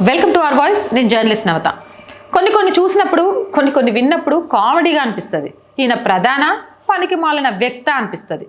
Welcome to our voice నేను journalist Navata. కొన్ని కొన్ని చూసినప్పుడు కొన్ని కొన్ని విన్నప్పుడు కామెడీగా అనిపిస్తుంది. ఈయన ప్రధాన పనికి మాలిన వ్యక్త అనిపిస్తుంది.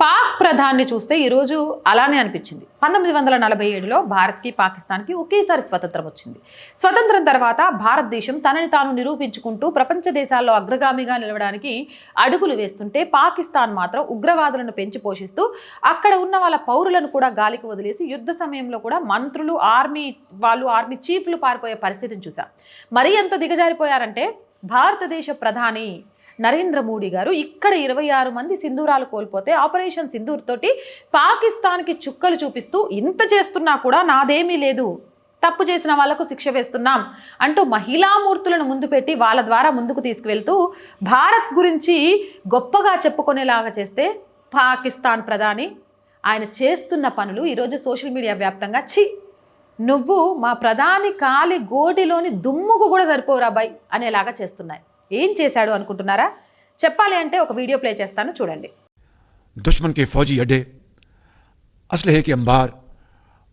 పాక్ ప్రధాన్ని చూస్తే ఈరోజు అలానే అనిపించింది. పంతొమ్మిది వందల నలభై ఏడులో భారత్కి పాకిస్తాన్కి ఒకేసారి స్వతంత్రం వచ్చింది. స్వతంత్రం తర్వాత భారతదేశం తనని తాను నిరూపించుకుంటూ ప్రపంచ దేశాల్లో అగ్రగామిగా నిలవడానికి అడుగులు వేస్తుంటే పాకిస్తాన్ మాత్రం ఉగ్రవాదులను పెంచి పోషిస్తూ అక్కడ ఉన్న వాళ్ళ పౌరులను కూడా గాలికి వదిలేసి యుద్ధ సమయంలో కూడా మంత్రులు ఆర్మీ వాళ్ళు ఆర్మీ చీఫ్లు పారిపోయే పరిస్థితిని చూసాం మరీ ఎంత దిగజారిపోయారంటే భారతదేశ ప్రధాని నరేంద్ర మోడీ గారు ఇక్కడ ఇరవై ఆరు మంది సింధూరాలు కోల్పోతే ఆపరేషన్ సింధూర్ తోటి పాకిస్తాన్కి చుక్కలు చూపిస్తూ ఇంత చేస్తున్నా కూడా నాదేమీ లేదు. తప్పు చేసిన వాళ్ళకు శిక్ష వేస్తున్నాం అంటూ మహిళామూర్తులను ముందు పెట్టి వాళ్ళ ద్వారా ముందుకు తీసుకువెళ్తూ భారత్ గురించి గొప్పగా చెప్పుకునేలాగా చేస్తే పాకిస్తాన్ ప్రధాని ఆయన చేస్తున్న పనులు ఈరోజు సోషల్ మీడియా వ్యాప్తంగా ఛీ! నువ్వు మా ప్రధాని కాలి గోడిలోని దుమ్ముకు కూడా సరిపోరాబాయ్ అనేలాగా చేస్తున్నాయి. ఏం చేశాడు అనుకుంటున్నారా? చెప్పాలి అంటే ఒక వీడియో ప్లే చేస్తాను، చూడండి. دشمن کے فوجی اڈے اسلحے کے انبار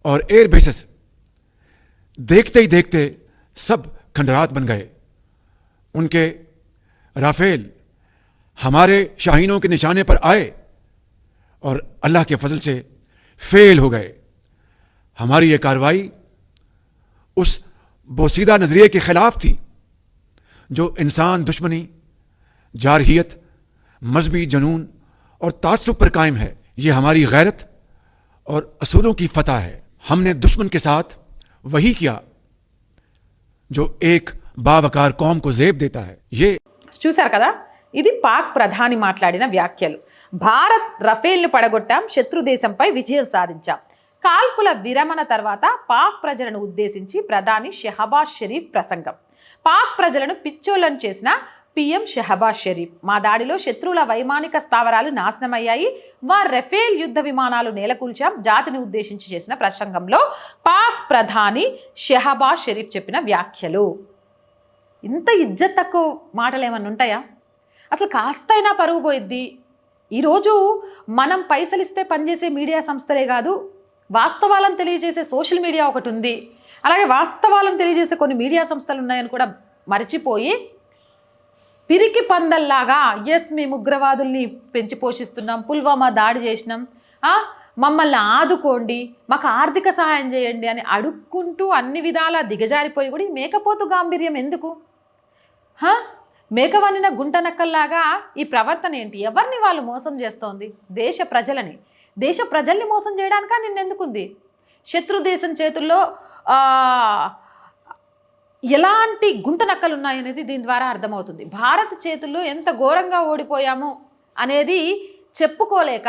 اور ایئر بیسز دیکھتے ہی دیکھتے سب کھنڈرات بن گئے۔ ان کے رافیل ہمارے شاہینوں کے نشانے پر آئے اور اللہ کے فضل سے فیل ہو گئے۔ ہماری یہ کاروائی اس بوسیدہ نظریے کے خلاف تھی۔ जो इंसान दुश्मनी जारहियत मजहबी जनून और तासुब पर कायम है ये हमारी गैरत और असूलों की फतह है हमने दुश्मन के साथ वही किया जो एक बावकार कौम को जेब देता है ये చూశారు కదా ఇది పాక్ ప్రధాని మాట్లాడిన వ్యాఖ్యలు భారత్ రఫేల్ను పడగొట్టాం శత్రు దేశంపై విజయం సాధించాం కాల్పుల విరమణ తర్వాత పాక్ ప్రజలను ఉద్దేశించి ప్రధాని షెహబాజ్ షరీఫ్ ప్రసంగం. పాక్ ప్రజలను పిచ్చోళ్ళను చేసిన పిఎం షెహబాజ్ షరీఫ్. మా దాడిలో శత్రువుల వైమానిక స్థావరాలు నాశనమయ్యాయి. మా రఫేల్ యుద్ధ విమానాలు నేలకూల్చాం. జాతిని ఉద్దేశించి చేసిన ప్రసంగంలో పాక్ ప్రధాని షెహబాజ్ షరీఫ్ చెప్పిన వ్యాఖ్యలు. ఇంత ఇజ్జత్ తక్కువ మాటలు ఏమన్నా ఉంటాయా? అసలు కాస్తైనా పరుగు పోయిద్ది. ఈరోజు మనం పైసలిస్తే పనిచేసే మీడియా సంస్థలే కాదు వాస్తవాలను తెలియజేసే సోషల్ మీడియా ఒకటి ఉంది. అలాగే వాస్తవాలను తెలియజేసే కొన్ని మీడియా సంస్థలు ఉన్నాయని కూడా మర్చిపోయి పిరికి పందల్లాగా ఎస్ మేము ఉగ్రవాదుల్ని పెంచి పోషిస్తున్నాం పుల్వామా దాడి చేసినాం. మమ్మల్ని ఆదుకోండి మాకు ఆర్థిక సహాయం చేయండి అని అడుక్కుంటూ అన్ని విధాలా దిగజారిపోయి కూడా మేకపోతు గాంభీర్యం ఎందుకు? మేకవన్నిన గుంట నక్కల్లాగా ఈ ప్రవర్తన ఏంటి? ఎవరిని వాళ్ళు మోసం చేస్తోంది? దేశ ప్రజలని. దేశ ప్రజల్ని మోసం చేయడానిక నిన్నెందుకుంది? శత్రు దేశం చేతుల్లో ఎలాంటి గుంట నక్కలు ఉన్నాయనేది దీని ద్వారా అర్థమవుతుంది. భారత్ చేతుల్లో ఎంత ఘోరంగా ఓడిపోయాము అనేది చెప్పుకోలేక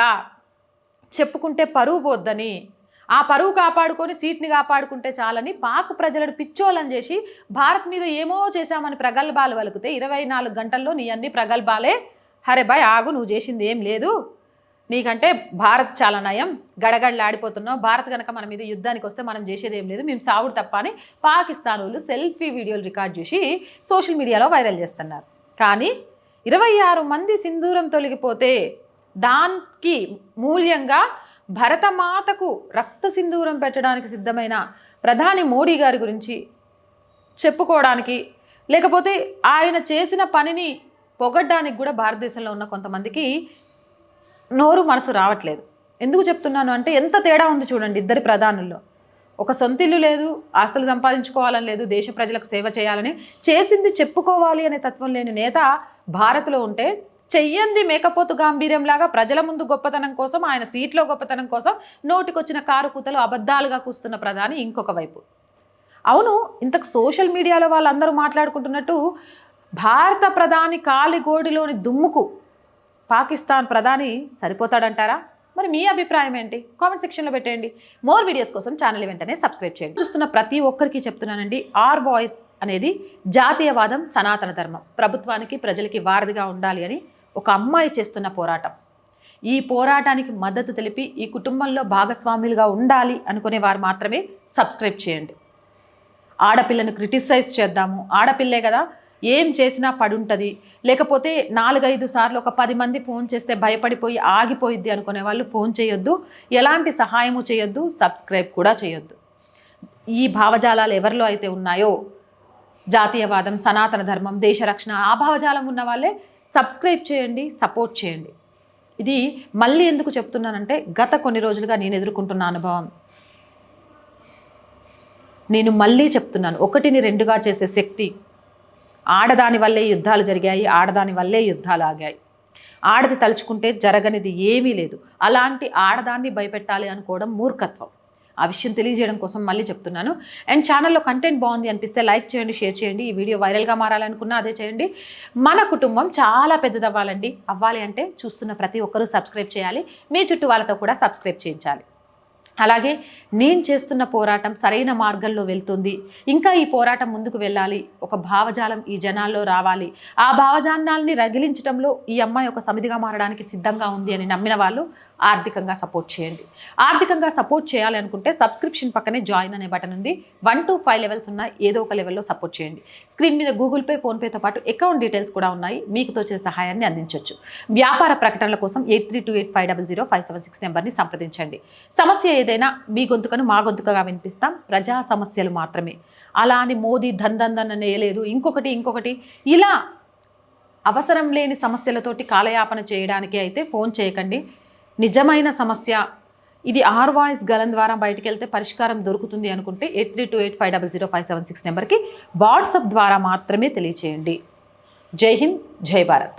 చెప్పుకుంటే పరువు పోద్దని ఆ పరువు కాపాడుకొని సీట్ని కాపాడుకుంటే చాలని పాక్ ప్రజలను పిచ్చోలని చేసి భారత్ మీద ఏమో చేశామని ప్రగల్భాలు వలికితే ఇరవై నాలుగు గంటల్లో నీ అన్ని ప్రగల్భాలే హరే బాయ్ ఆగు నువ్వు చేసింది ఏం లేదు. నీకంటే భారత్ చాలా నయం గడగడలాడిపోతున్నావు. భారత్ కనుక మన మీద యుద్ధానికి వస్తే మనం చేసేది ఏం లేదు. మేము సావుడు తప్ప అని పాకిస్తాన్ వాళ్ళు సెల్ఫీ వీడియోలు రికార్డ్ చేసి సోషల్ మీడియాలో వైరల్ చేస్తున్నారు. కానీ ఇరవై ఆరు మంది సింధూరం తొలగిపోతే దానికి మూల్యంగా భరతమాతకు రక్త సింధూరం పెట్టడానికి సిద్ధమైన ప్రధాని మోడీ గారి గురించి చెప్పుకోవడానికి లేకపోతే ఆయన చేసిన పనిని పొగడ్డానికి కూడా భారతదేశంలో ఉన్న కొంతమందికి నోరు మనసు రావట్లేదు. ఎందుకు చెప్తున్నాను అంటే ఎంత తేడా ఉంది చూడండి ఇద్దరి ప్రధానుల్లో. ఒక సొంత ఇల్లు లేదు ఆస్తులు సంపాదించుకోవాలని లేదు దేశ ప్రజలకు సేవ చేయాలని చేసింది చెప్పుకోవాలి అనే తత్వం లేని నేత భారత్లో ఉంటే చెయ్యంది మేకపోతు గాంభీర్యంలాగా ప్రజల ముందు గొప్పతనం కోసం ఆయన సీట్లో గొప్పతనం కోసం నోటికొచ్చిన కారు కూతలు అబద్ధాలుగా కూస్తున్న ప్రధాని ఇంకొక వైపు. అవును ఇంతకు సోషల్ మీడియాలో వాళ్ళందరూ మాట్లాడుకుంటున్నట్టు భారత ప్రధాని కాలిగోడిలోని దుమ్ముకు పాకిస్తాన్ ప్రధాని సరిపోతాడంటారా? మరి మీ అభిప్రాయం ఏంటి? కామెంట్ సెక్షన్లో పెట్టేయండి. మోర్ వీడియోస్ కోసం ఛానల్ వెంటనే సబ్స్క్రైబ్ చేయండి. చూస్తున్న ప్రతి ఒక్కరికి చెప్తున్నానండి ఆర్ వాయిస్ అనేది జాతీయవాదం సనాతన ధర్మం. ప్రభుత్వానికి ప్రజలకి వారధిగా ఉండాలి అని ఒక అమ్మాయి చేస్తున్న పోరాటం. ఈ పోరాటానికి మద్దతు తెలిపి ఈ కుటుంబంలో భాగస్వాములుగా ఉండాలి అనుకునే వారు మాత్రమే సబ్స్క్రైబ్ చేయండి. ఆడపిల్లను క్రిటిసైజ్ చేద్దాము. ఆడపిల్లే కదా ఏం చేసినా పడుంటుంది. లేకపోతే నాలుగైదు సార్లు ఒక పది మంది ఫోన్ చేస్తే భయపడిపోయి ఆగిపోయిద్ది అనుకునే వాళ్ళు ఫోన్ చేయొద్దు. ఎలాంటి సహాయము చేయొద్దు. సబ్స్క్రైబ్ కూడా చేయొద్దు. ఈ భావజాలాలు ఎవరిలో అయితే ఉన్నాయో? జాతీయవాదం సనాతన ధర్మం దేశ రక్షణ ఆ భావజాలం ఉన్న వాళ్ళే సబ్స్క్రైబ్ చేయండి సపోర్ట్ చేయండి. ఇది మళ్ళీ ఎందుకు చెప్తున్నానంటే గత కొన్ని రోజులుగా నేను ఎదుర్కొంటున్న అనుభవం. నేను మళ్ళీ చెప్తున్నాను. ఒకటిని రెండుగా చేసే శక్తి ఆడదాని వల్లే యుద్ధాలు జరిగాయి ఆడదాని వల్లే యుద్ధాలు ఆగాయి. ఆడది తలుచుకుంటే జరగనిది ఏమీ లేదు. అలాంటి ఆడదాన్ని భయపెట్టాలి అనుకోవడం మూర్ఖత్వం. ఆ విషయం తెలియజేయడం కోసం మళ్ళీ చెప్తున్నాను. అండ్ ఛానల్లో కంటెంట్ బాగుంది అనిపిస్తే లైక్ చేయండి షేర్ చేయండి. ఈ వీడియో వైరల్గా మారాలనుకున్నా అదే చేయండి. మన కుటుంబం చాలా పెద్దది అవ్వాలండి అవ్వాలి అంటే చూస్తున్న ప్రతి ఒక్కరూ సబ్స్క్రైబ్ చేయాలి. మీ చుట్టూ వాళ్ళతో కూడా సబ్స్క్రైబ్ చేయించాలి. అలాగే నేను చేస్తున్న పోరాటం సరైన మార్గంలో వెళ్తుంది. ఇంకా ఈ పోరాటం ముందుకు వెళ్ళాలి. ఒక భావజాలం ఈ జనాల్లో రావాలి. ఆ భావజాలాన్ని రగిలించడంలో ఈ అమ్మాయి ఒక సమిధిగా మారడానికి సిద్ధంగా ఉంది అని నమ్మిన వాళ్ళు ఆర్థికంగా సపోర్ట్ చేయండి. ఆర్థికంగా సపోర్ట్ చేయాలి అనుకుంటే సబ్స్క్రిప్షన్ పక్కనే జాయిన్ అనే బటన్ ఉంది. వన్ టు ఫైవ్ లెవెల్స్ ఉన్న ఏదో ఒక లెవెల్లో సపోర్ట్ చేయండి. స్క్రీన్ మీద గూగుల్ పే ఫోన్పేతో పాటు అకౌంట్ డీటెయిల్స్ కూడా ఉన్నాయి. మీకు తోచే సహాయాన్ని అందించవచ్చు వ్యాపార ప్రకటనల కోసం eight three two eight five double zero five seven six నెంబర్ని సంప్రదించండి. సమస్య ఏదైనా మీ గొంతుకను మా గొంతుకగా వినిపిస్తాం. ప్రజా సమస్యలు మాత్రమే. అలా అని మోదీ ధన్ నేయలేదు ఇంకొకటి ఇంకొకటి. ఇలా అవసరం లేని సమస్యలతోటి కాలయాపన చేయడానికి అయితే ఫోన్ చేయకండి. నిజమైన సమస్య. ఇది ఆర్ వాయిస్ గలం ద్వారా బయటికి వెళ్తే పరిష్కారం దొరుకుతుంది అనుకుంటే eight three two eight five double zero five seven six నెంబర్కి వాట్సాప్ ద్వారా మాత్రమే తెలియచేయండి. జై హింద్ జై భారత్.